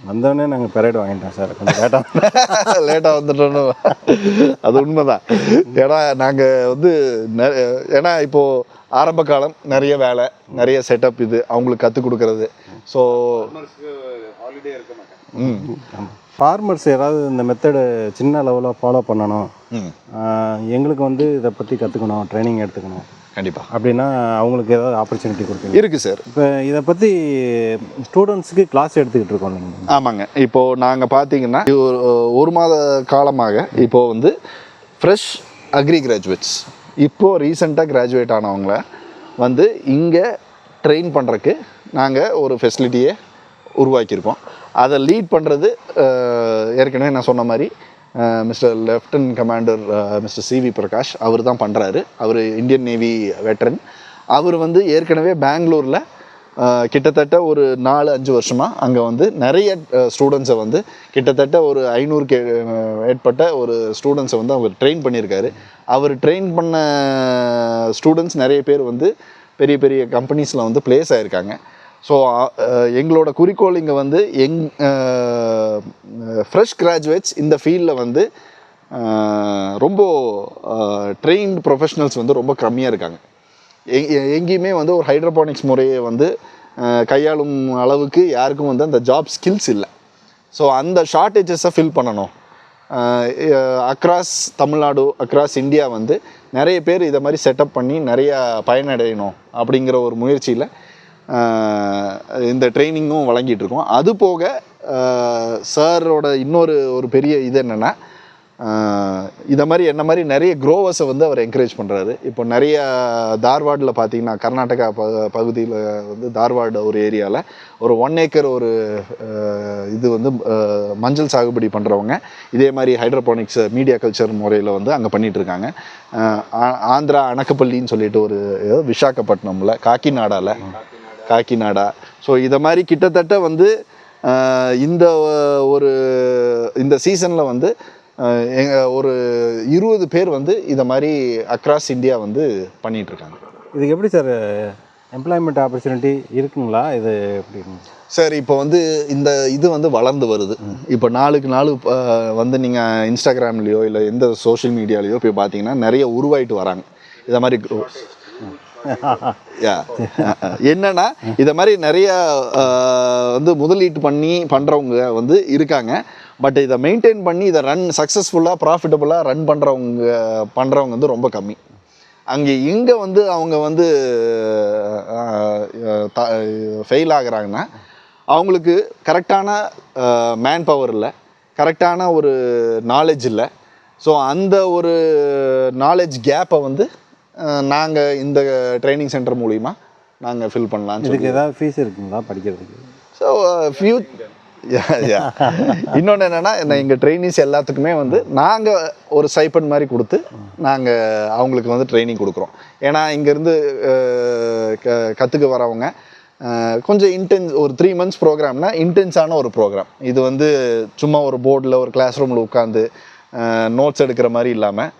வந்தோடனே நாங்கள் பெரேடு வாங்கிட்டோம் சார். கொஞ்சம் லேட்டாக லேட்டாக வந்துட்டோன்னு. அது உண்மைதான். ஏன்னா நாங்கள் வந்து ஏன்னா இப்போது ஆரம்ப காலம் நிறைய வேலை நிறைய செட்டப் இது அவங்களுக்கு கற்றுக் கொடுக்கறது. ஸோ ம். ஃபார்மர்ஸ் யாராவது இந்த மெத்தடு சின்ன லெவலில் ஃபாலோ பண்ணணும். எங்களுக்கு வந்து இதை பற்றி கற்றுக்கணும் ட்ரைனிங் எடுத்துக்கணும். கண்டிப்பாக அப்படின்னா அவங்களுக்கு ஏதாவது ஆப்பர்ச்சுனிட்டி கொடுப்பீங்க. இருக்குது சார் இப்போ இதை பற்றி ஸ்டூடெண்ட்ஸுக்கு கிளாஸ் எடுத்துக்கிட்டு இருக்கோம் ஆமாங்க. இப்போ நாங்கள் பார்த்தீங்கன்னா ஒரு ஒரு மாத காலமாக இப்போ வந்து ஃப்ரெஷ் அக்ரி கிராஜுவேட்ஸ் இப்போ ரீசெண்டாக கிராஜுவேட் ஆனவங்கள வந்து இங்கே ட்ரெயின் பண்ணுறக்கு நாங்கள் ஒரு ஃபெசிலிட்டியை உருவாக்கியிருக்கோம். அதை லீட் பண்ணுறது ஏற்கனவே நான் சொன்ன மாதிரி mister lieutenant commander mister C V Prakash அவர் தான் பண்ணுறாரு அவர் இந்தியன் நேவி வெட்டரன் அவர் வந்து ஏற்கனவே பெங்களூரில் கிட்டத்தட்ட ஒரு நாலு அஞ்சு வருஷமாக அங்கே வந்து நிறைய ஸ்டூடெண்ட்ஸை வந்து கிட்டத்தட்ட ஒரு ஐநூறுக்கு ஏற்பட்ட ஒரு ஸ்டூடெண்ட்ஸை வந்து அவர் ட்ரெயின் பண்ணியிருக்காரு. அவர் ட்ரெயின் பண்ண ஸ்டூடெண்ட்ஸ் நிறைய பேர் வந்து பெரிய பெரிய கம்பெனிஸில் வந்து பிளேஸ் ஆகியிருக்காங்க ஸோ uh, uh, எங்களோட குறிக்கோள் இங்கே வந்து எங் uh, ஃப்ரெஷ் கிராஜுவேட்ஸ் இந்த ஃபீல்டில் வந்து ரொம்ப ட்ரெயின்ட் ப்ரொஃபஷ்னல்ஸ் வந்து ரொம்ப கம்மியாக இருக்காங்க. எ- எங்கேயுமே வந்து ஒரு ஹைட்ரோபானிக்ஸ் முறையை வந்து கையாளும் அளவுக்கு யாருக்கும் வந்து அந்த ஜாப் ஸ்கில்ஸ் இல்லை. ஸோ அந்த ஷார்ட்டேஜஸை ஃபில் பண்ணணும். அக்ராஸ் தமிழ்நாடு அக்ராஸ் இந்தியா வந்து நிறைய பேர் இதை மாதிரி செட்டப் பண்ணி நிறையா பயனடையணும் அப்படிங்கிற ஒரு முயற்சியில் இந்த ட்ரைனிங்கும் வழங்கிட்டு இருக்கோம் அது போக சாரோட இன்னொரு ஒரு பெரிய இது என்னென்னா இதை மாதிரி என்ன மாதிரி நிறைய க்ரோவர்ஸை வந்து அவர் என்கரேஜ் பண்ணுறாரு இப்போ நிறைய தார்வாடில் பார்த்தீங்கன்னா கர்நாடகா ப பகுதியில் வந்து தார்வாடு ஒரு ஏரியாவில் ஒரு ஒன் ஏக்கர் ஒரு இது வந்து மஞ்சள் சாகுபடி பண்ணுறவங்க இதே மாதிரி ஹைட்ரோபானிக்ஸ் மீடியா கல்ச்சர் முறையில் வந்து அங்கே பண்ணிகிட்ருக்காங்க ஆ- ஆந்திரா அணக்கப்பள்ளின்னு சொல்லிட்டு ஒரு விசாகப்பட்டினமில் காக்கிநாடாவில் காக்கிநாடா. ஸோ இதை மாதிரி கிட்டத்தட்ட வந்து இந்த ஒரு இந்த சீசனில் வந்து ஆஹ் எங்க ஒரு இருபது பேர் வந்து இதை மாதிரி அக்ராஸ் இந்தியா வந்து பண்ணிட்டு இருக்காங்க இதுக்கு எப்படி சார் எம்ப்ளாய்மெண்ட் ஆப்பர்ச்சுனிட்டி இருக்குங்களா? இது எப்படி? சார் இப்போ வந்து இந்த இது வந்து வளர்ந்து வருது. இப்போ நாளுக்கு நாள் வந்து நீங்கள் இன்ஸ்டாகிராம்லேயோ இல்லை எந்த சோஷியல் மீடியாலேயோ போய் பார்த்தீங்கன்னா நிறைய உருவாயிட்டு வராங்க. இதை மாதிரி என்னன்னா இதை மாதிரி நிறைய வந்து முதலீட்டு பண்ணி பண்ணுறவங்க வந்து இருக்காங்க. பட் இதை மெயின்டைன் பண்ணி இதை ரன் சக்ஸஸ்ஃபுல்லாக ப்ராஃபிட்டபுளாக ரன் பண்ணுறவங்க பண்ணுறவங்க வந்து ரொம்ப கம்மி. அங்கே எங்கே வந்து அவங்க வந்து ஃபெயில் ஆகுறாங்கன்னா அவங்களுக்கு கரெக்டான மேன் பவர் இல்லை. கரெக்டான ஒரு நாலேஜ் இல்லை. ஸோ அந்த ஒரு நாலேஜ் கேப்பை வந்து நாங்கள் இந்த ட்ரைனிங் சென்டர் மூலிமா நாங்கள் ஃபில் பண்ணலாம்னு சொல்லி இதுக்கு ஏதாவது ஃபீஸ் இருக்குங்களா படிக்கிறதுக்கு? ஸோ ஃபியூ இன்னொன்று என்னென்னா எங்கள் ட்ரைனிஸ் எல்லாத்துக்குமே வந்து நாங்கள் ஒரு சைப்பன் மாதிரி கொடுத்து நாங்கள் அவங்களுக்கு வந்து ட்ரைனிங் கொடுக்குறோம். ஏன்னா இங்கேருந்து க கற்றுக்க வரவங்க கொஞ்சம் இன்டென்ஸ் ஒரு த்ரீ மந்த்ஸ் ப்ரோக்ராம்னா இன்டென்ஸான ஒரு ப்ரோக்ராம் இது வந்து சும்மா ஒரு போர்டில் ஒரு கிளாஸ் ரூமில் உட்காந்து நோட்ஸ் எடுக்கிற மாதிரி இல்லாமல்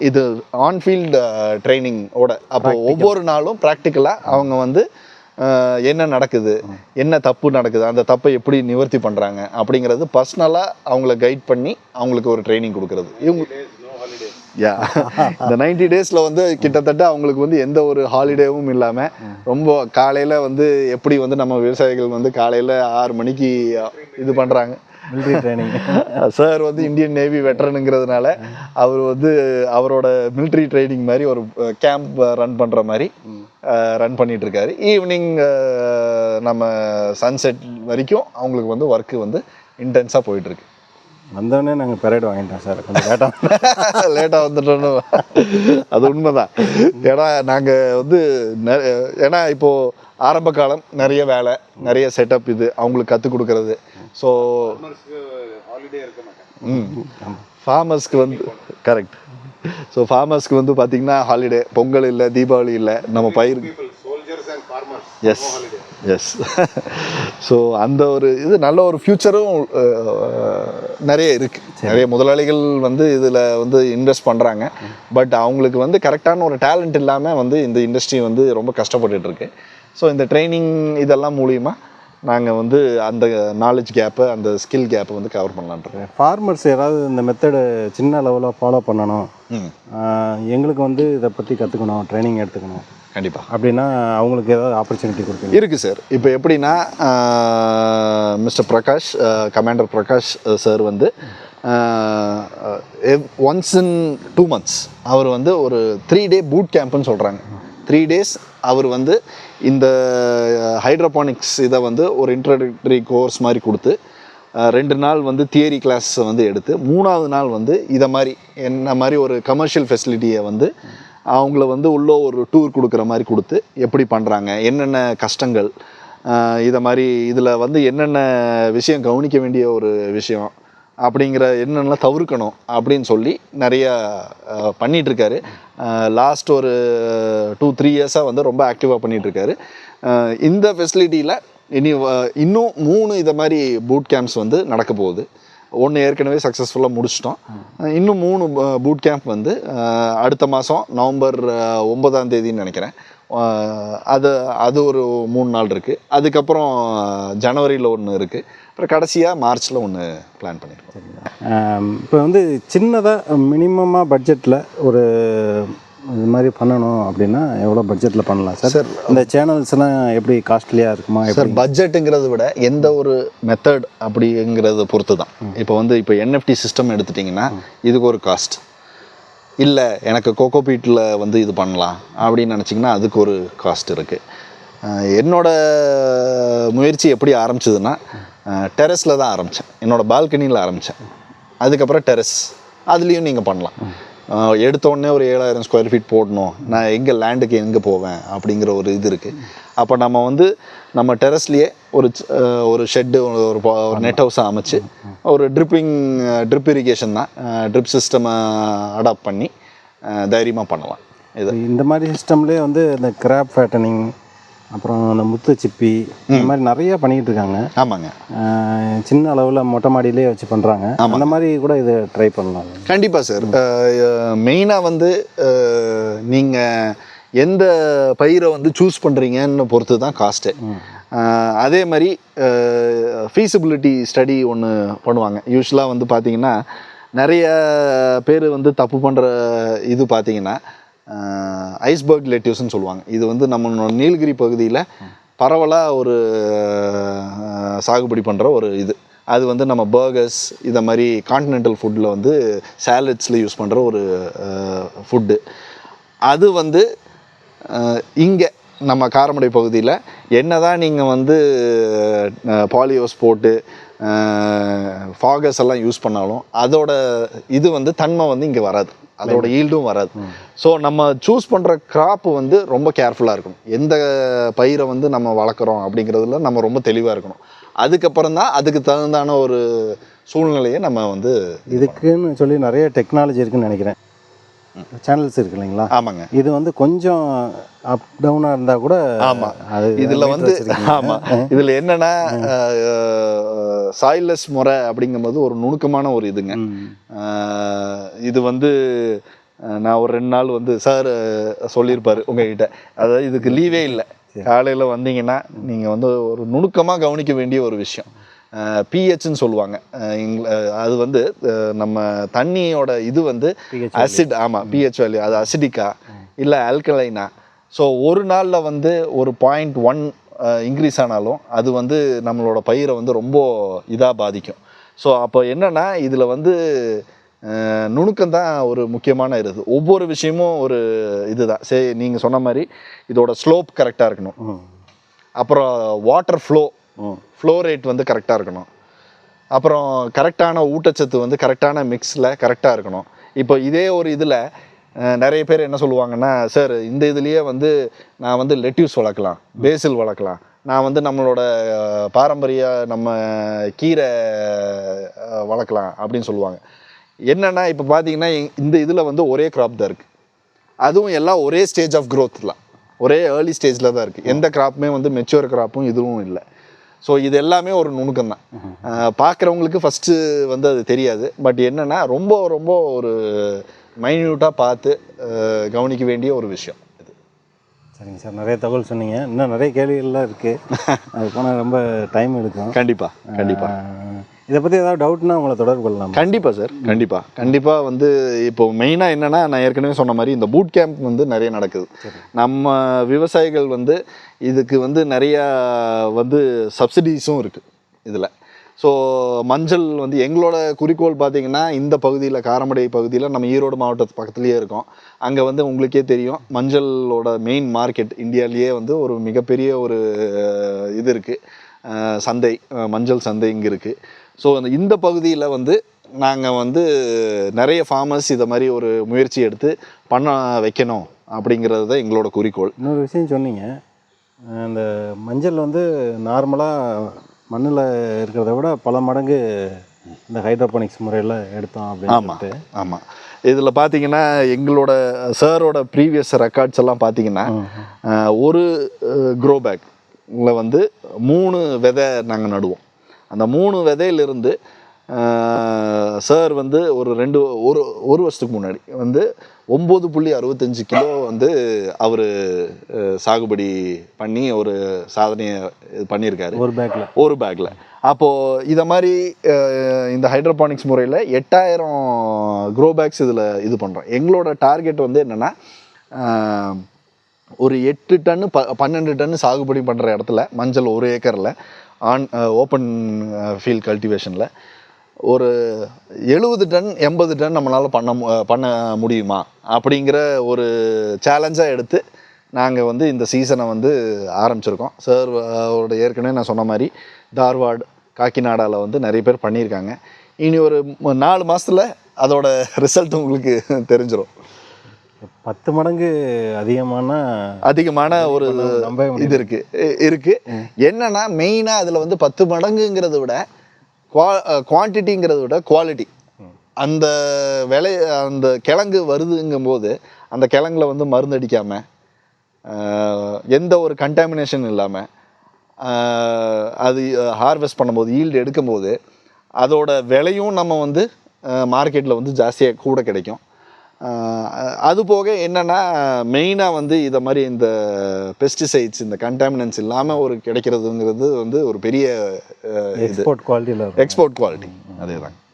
இது ஆன்ஃபீல்டு ட்ரைனிங்கோட அப்போ ஒவ்வொரு நாளும் ப்ராக்டிக்கலாக அவங்க வந்து என்ன நடக்குது என்ன தப்பு நடக்குது அந்த தப்பை எப்படி நிவர்த்தி பண்ணுறாங்க அப்படிங்கிறது பர்சனலாக அவங்கள கைட் பண்ணி அவங்களுக்கு ஒரு ட்ரைனிங் கொடுக்கறது. இவங்க யா இந்த நைன்டி டேஸில் வந்து கிட்டத்தட்ட அவங்களுக்கு வந்து எந்த ஒரு ஹாலிடேவும் இல்லாமல் ரொம்ப காலையில் வந்து எப்படி வந்து நம்ம விவசாயிகள் வந்து காலையில் ஆறு மணிக்கு இது பண்ணுறாங்க மிலிட்ரி ட்ரைனிங் சார் வந்து இந்தியன் நேவி வெட்டரனுங்கிறதுனால அவர் வந்து அவரோட military ட்ரைனிங் மாதிரி ஒரு கேம்ப் ரன் பண்ணுற மாதிரி ரன் பண்ணிட்டு இருக்காரு ஈவினிங் நம்ம சன்செட் வரைக்கும் அவங்களுக்கு வந்து ஒர்க்கு வந்து இன்டென்ஸாக போயிட்டு இருக்கு வந்தோடனே நாங்கள் பெரேடு வாங்கிட்டோம் சார் கொஞ்சம் லேட்டாக லேட்டாக வந்துட்டோன்னு அது உண்மைதான். ஏன்னா நாங்கள் வந்து ஏன்னா இப்போது ஆரம்ப காலம் நிறைய வேலை நிறைய செட்டப் இது அவங்களுக்கு கற்றுக் கொடுக்கறது ஸோ ம் ஃபார்மர்ஸ்க்கு வந்து கரெக்ட் ஸோ ஃபார்மர்ஸ்க்கு வந்து பார்த்தீங்கன்னா ஹாலிடே பொங்கல் இல்லை தீபாவளி இல்லை நம்ம பயிர் எஸ் எஸ் ஸோ அந்த ஒரு இது நல்ல ஒரு ஃப்யூச்சரும் நிறைய இருக்குது நிறைய முதலாளிகள் வந்து இதில் வந்து இன்வெஸ்ட் பண்ணுறாங்க பட் அவங்களுக்கு வந்து கரெக்டான ஒரு டேலண்ட் இல்லாமல் வந்து இந்த இண்டஸ்ட்ரி வந்து ரொம்ப கஷ்டப்பட்டுட்டு இருக்கு. ஸோ இந்த ட்ரைனிங் இதெல்லாம் மூலியமாக நாங்கள் வந்து அந்த நாலேஜ் கேப்பை அந்த ஸ்கில் கேப்பை வந்து கவர் பண்ணலான்றோம் ஃபார்மர்ஸ் யாராவது இந்த மெத்தடு சின்ன லெவலில் ஃபாலோ பண்ணணும். எங்களுக்கு வந்து இதை பற்றி கற்றுக்கணும் ட்ரைனிங் எடுத்துக்கணும். கண்டிப்பாக அப்படின்னா அவங்களுக்கு ஏதாவது ஆப்பர்ச்சுனிட்டி கொடுப்பீங்க இருக்குது சார் இப்போ எப்படின்னா mister Prakash commander Prakash sir வந்து ஒன்ஸ் இன் டூ மந்த்ஸ் அவர் வந்து ஒரு த்ரீ டே பூட் கேம்ப்னு சொல்கிறாங்க த்ரீ டேஸ் அவர் வந்து இந்த ஹைட்ரோபானிக்ஸ் இதை வந்து ஒரு இன்ட்ரடக்டரி கோர்ஸ் மாதிரி கொடுத்து ரெண்டு நாள் வந்து தியரி கிளாஸ் வந்து எடுத்து மூணாவது நாள் வந்து இதை மாதிரி என்ன மாதிரி ஒரு கமர்ஷியல் ஃபெசிலிட்டியை வந்து அவங்கள வந்து உள்ளே ஒரு டூர் கொடுக்குற மாதிரி கொடுத்து எப்படி பண்ணுறாங்க என்னென்ன கஷ்டங்கள் இதை மாதிரி இதில் வந்து என்னென்ன விஷயம் கவனிக்க வேண்டிய ஒரு விஷயம் அப்படிங்கிற என்னென்னலாம் தவிர்க்கணும் அப்படின்னு சொல்லி நிறையா பண்ணிகிட்ருக்காரு லாஸ்ட் ஒரு டூ த்ரீ இயர்ஸாக வந்து ரொம்ப ஆக்டிவாக பண்ணிகிட்ருக்காரு இந்த ஃபெசிலிட்டியில் இனி வ- இன்னும் மூணு இதை மாதிரி பூட் கேம்ப்ஸ் வந்து நடக்க போகுது. ஒன்று ஏற்கனவே சக்ஸஸ்ஃபுல்லாக முடிச்சிட்டோம். இன்னும் மூணு பூட் கேம்ப் வந்து அடுத்த மாதம் நவம்பர் ஒன்பதாம் தேதின்னு நினைக்கிறேன். அது அது ஒரு மூணு நாள் இருக்குது அதுக்கப்புறம் ஜனவரியில் ஒன்று இருக்குது அப்புறம் கடைசியாக மார்ச்சில் ஒன்று பிளான் பண்ணியிருக்கோம் இப்போ வந்து சின்னதாக மினிமமாக பட்ஜெட்டில் ஒரு இது மாதிரி பண்ணணும் அப்படின்னா எவ்வளோ பட்ஜெட்டில் பண்ணலாம்? சார் சார் இந்த சேனல்ஸ்லாம் எப்படி காஸ்ட்லியாக இருக்குமா? சார் பட்ஜெட்டுங்கிறத விட எந்த ஒரு மெத்தட் அப்படிங்கிறத பொறுத்து தான் இப்போ வந்து இப்போ என்எஃப்டி சிஸ்டம் எடுத்துட்டிங்கன்னா இதுக்கு ஒரு காஸ்ட் இல்லை எனக்கு கோகோ பீட்டில் வந்து இது பண்ணலாம் அப்படின்னு நினச்சிங்கன்னா அதுக்கு ஒரு காஸ்ட் இருக்குது என்னோட முயற்சி எப்படி ஆரம்பிச்சதுன்னா டெரஸில் தான் ஆரம்பித்தேன் என்னோட பால்கனியில் ஆரம்பித்தேன் அதுக்கப்புறம் டெரஸ் அதுலேயும் நீங்கள் பண்ணலாம். எடுத்த உடனே ஒரு ஏழாயிரம் ஸ்கொயர் ஃபீட் போடணும். நான் எங்கே லேண்டுக்கு எங்கே போவேன் அப்படிங்கிற ஒரு இது இருக்குது அப்போ நம்ம வந்து நம்ம டெரஸ்லேயே ஒரு ஒரு ஷெட்டு ஒரு ஒரு நெட் ஹவுஸை அமைச்சு ஒரு ட்ரிப்பிங் ட்ரிப் இரிகேஷன் தான் ட்ரிப் சிஸ்டமை அடாப்ட் பண்ணி தைரியமாக பண்ணலாம். இது. இந்த மாதிரி சிஸ்டம்லேயே வந்து இந்த கிராப் ஃபேட்டனிங் அப்புறம் அந்த முத்து சிப்பி இந்த மாதிரி நிறைய பண்ணிக்கிட்டு இருக்காங்க ஆமாங்க சின்ன அளவில் மொட்டை மாடியிலே வச்சு பண்ணுறாங்க அந்த மாதிரி கூட இதை ட்ரை பண்ணலாம். கண்டிப்பாக சார் மெயினாக வந்து நீங்கள் எந்த பயிரை வந்து சூஸ் பண்ணுறீங்கன்னு பொறுத்து தான் காஸ்ட்டு அதே மாதிரி ஃபீஸிபிலிட்டி ஸ்டடி ஒன்று பண்ணுவாங்க. யூஸ்வலாக வந்து பார்த்தீங்கன்னா நிறைய பேர் வந்து தப்பு பண்ணுற இது பார்த்தீங்கன்னா ஐஸ்பர்க் லெட்டிவ்ஸ்னு சொல்லுவாங்க. இது வந்து நம்ம நீலகிரி பகுதியில் பரவலாக ஒரு சாகுபடி பண்ணுற ஒரு இது. அது வந்து நம்ம பர்கர்ஸ் இதை மாதிரி கான்டினென்டல் ஃபுட்டில் வந்து சேலட்ஸில் யூஸ் பண்ணுற ஒரு ஃபுட்டு அது வந்து இங்கே நம்ம காரமடை பகுதியில் என்னதான் நீங்கள் வந்து பாலியோஸ் போட்டு ஃபாகஸ் எல்லாம் யூஸ் பண்ணாலும் அதோட இது வந்து தன்மை வந்து இங்கே வராது. அதோட ஈல்டும் வராது. ஸோ நம்ம சூஸ் பண்ணுற கிராப் வந்து ரொம்ப கேர்ஃபுல்லாக இருக்கணும். எந்த பயிரை வந்து நம்ம வளர்க்குறோம் அப்படிங்கிறதுல நம்ம ரொம்ப தெளிவாக இருக்கணும். அதுக்கப்புறம் தான் அதுக்கு தகுந்தான ஒரு சூழ்நிலையை நம்ம வந்து இதுக்குன்னு சொல்லி நிறைய டெக்னாலஜி இருக்குன்னு நினைக்கிறேன். சேனல்ஸ் இருக்கு இல்லைங்களா ஆமாங்க. இது வந்து கொஞ்சம் அப் டவுனாக இருந்தால் கூட ஆமா. அது இதுல வந்து வச்சிருக்கீங்க. ஆமா. இதுல என்னன்னா சாயில்லெஸ் முறை அப்படிங்கும்போது ஒரு நுணுக்கமான ஒரு இதுங்க. இது வந்து நான் ஒரு ரெண்டு நாள் வந்து சார் சொல்லியிருப்பாரு உங்ககிட்ட. அதாவது இதுக்கு லீவே இல்லை. காலையில வந்தீங்கன்னா நீங்க வந்து ஒரு நுணுக்கமா கவனிக்க வேண்டிய ஒரு விஷயம். பிஹெச்னு சொல்லுவாங்க. அது வந்து நம்ம தண்ணியோட இது வந்து அசிட் ஆமாம் பிஹெச் வேல்யூ அது அசிடிக்கா இல்லை ஆல்கலைனா ஸோ ஒரு நாளில் வந்து ஒரு பாயிண்ட் ஒன் இன்க்ரீஸ் ஆனாலும் அது வந்து நம்மளோட பயிரை வந்து ரொம்ப இதாக பாதிக்கும். ஸோ அப்போ என்னன்னா இதில் வந்து நுணுக்கம் தான் ஒரு முக்கியமான இது. ஒவ்வொரு விஷயமும் ஒரு இதுதான். சரி நீங்கள் சொன்ன மாதிரி இதோட ஸ்லோப் கரெக்டாக இருக்கணும். அப்புறம் வாட்டர் ஃப்ளோ. ஃப்ளோ ரேட் வந்து கரெக்டாக இருக்கணும். அப்புறம் கரெக்டான ஊட்டச்சத்து வந்து கரெக்டான மிக்ஸில் கரெக்டாக இருக்கணும். இப்போ இதே ஒரு இதில் நிறைய பேர் என்ன சொல்லுவாங்கன்னா சார் இந்த இதுலேயே வந்து நான் வந்து லெட்யூஸ் வளர்க்கலாம் பேசில் வளர்க்கலாம். நான் வந்து நம்மளோட பாரம்பரிய நம்ம கீரை வளர்க்கலாம் அப்படின்னு சொல்லுவாங்க. என்னென்னா இப்போ பார்த்தீங்கன்னா இந்த இதில் வந்து ஒரே க்ராப் தான் இருக்குது அதுவும் எல்லாம் ஒரே ஸ்டேஜ் ஆஃப் க்ரோத்தில் தான். ஒரே ஏர்லி ஸ்டேஜில் தான் இருக்குது எந்த க்ராப்புமே வந்து மெச்சூர் க்ராப்பும் இதுவும் இல்லை. ஸோ இது எல்லாமே ஒரு நுணுக்கம் தான் பார்க்குறவங்களுக்கு ஃபஸ்ட்டு வந்து அது தெரியாது. பட் என்னென்னா ரொம்ப ரொம்ப ஒரு மைன்யூட்டாக பார்த்து கவனிக்க வேண்டிய ஒரு விஷயம் இது. சரிங்க சார். நிறைய தகவல் சொன்னீங்க. இன்னும் நிறைய கேள்விகள்லாம் இருக்குது அது போனால் ரொம்ப டைம் எடுக்கும். கண்டிப்பாக கண்டிப்பாக இதை பற்றி ஏதாவது டவுட்னா உங்களை தொடர்பு கொள்ளலாம்? கண்டிப்பாக சார் கண்டிப்பாக கண்டிப்பாக வந்து இப்போ மெயினாக என்னென்னா நான் ஏற்கனவே சொன்ன மாதிரி இந்த பூட் கேம்ப் வந்து நிறைய நடக்குது. நம்ம விவசாயிகள் வந்து இதுக்கு வந்து நிறையா வந்து சப்சிடிஸும் இருக்குது இதில். ஸோ மஞ்சள் வந்து எங்களோட குறிக்கோள் பார்த்தீங்கன்னா இந்த பகுதியில் காரமடை பகுதியில் நம்ம ஈரோடு மாவட்டத்து பக்கத்துலேயே இருக்கோம். அங்கே வந்து உங்களுக்கே தெரியும் மஞ்சளோட மெயின் மார்க்கெட் இந்தியாவிலேயே வந்து ஒரு மிகப்பெரிய ஒரு இது இருக்குது சந்தை மஞ்சள் சந்தை இங்கே இருக்குது ஸோ இந்த பகுதியில் வந்து நாங்கள் வந்து நிறைய ஃபார்மர்ஸ் இதை மாதிரி ஒரு முயற்சி எடுத்து பண்ண வைக்கணும் அப்படிங்கிறது தான் எங்களோட குறிக்கோள். இன்னொரு விஷயம் சொன்னீங்க. அஹ் இந்த மஞ்சள் வந்து நார்மலாக மண்ணில் இருக்கிறத விட பல மடங்கு இந்த ஹைட்ரோபோனிக்ஸ் முறையில் எடுத்தோம் அப்படின்னு ஆமாம் ஆமாம் இதில் பார்த்தீங்கன்னா எங்களோட சாரோட ப்ரீவியஸ் ரெக்கார்ட்ஸ் எல்லாம் பார்த்தீங்கன்னா ஒரு க்ரோ பேக்கில் வந்து மூணு விதை நாங்கள் நடுவோம். அந்த மூணு விதையிலிருந்து சார் வந்து ஒரு ரெண்டு ஒரு ஒரு வருஷத்துக்கு முன்னாடி வந்து ஒம்பது புள்ளி அறுபத்தஞ்சு கிலோ வந்து அவர் சாகுபடி பண்ணி ஒரு சாதனையை இது பண்ணியிருக்காரு. ஒரு பேக்கில் ஒரு பேக்கில் அப்போது இதை மாதிரி இந்த ஹைட்ரோபானிக்ஸ் முறையில் எட்டாயிரம் க்ரோ பேக்ஸ் இதில் இது பண்ணுறோம் எங்களோட டார்கெட் வந்து என்னென்னா ஒரு எட்டு டன்னு ப பன்னெண்டு டன்னு சாகுபடி பண்ணுற இடத்துல மஞ்சள் ஒரு ஏக்கரில் ஆன் ஓப்பன் ஃபீல்ட் கல்டிவேஷனில் ஒரு எழுபது டன் எண்பது டன் நம்மளால் பண்ண மு- பண்ண முடியுமா? அப்படிங்கிற ஒரு சேலஞ்சாக எடுத்து நாங்கள் வந்து இந்த சீசனை வந்து ஆரம்பிச்சிருக்கோம். சார் அவரோட ஏற்கனவே நான் சொன்ன மாதிரி தார்வாட் காக்கிநாடாவில் வந்து நிறைய பேர் பண்ணியிருக்காங்க. இனி ஒரு நாலு மாதத்தில் அதோட ரிசல்ட் உங்களுக்கு தெரிஞ்சிடும் பத்து மடங்கு அதிகமான அதிகமான ஒரு. இது இருக்கு. இருக்கு. என்னன்னா மெயினா அதுல வந்து பத்து மடங்குங்கிறத விட குவான்டிட்டிங்கிறத விட குவாலிட்டி அந்த விலை அந்த கிழங்கு வருதுங்கும் போது அந்த கிழங்குல வந்து மருந்து அடிக்காம எந்த ஒரு கண்டாமினேஷன் இல்லாமல் அது ஹார்வெஸ்ட் பண்ணும்போது ஈல்டு எடுக்கும்போது அதோட விலையும் நம்ம வந்து மார்க்கெட்டில் வந்து ஜாஸ்தியாக கூட கிடைக்கும். அது போக என்னென்னா மெயினாக வந்து இதை மாதிரி இந்த பெஸ்டிசைட்ஸ் இந்த கண்டாமினன்ஸ் இல்லாமல் ஒரு கிடைக்கிறதுங்கிறது வந்து ஒரு பெரிய எக்ஸ்போர்ட் குவாலிட்டியில் எக்ஸ்போர்ட் குவாலிட்டி அதே தான்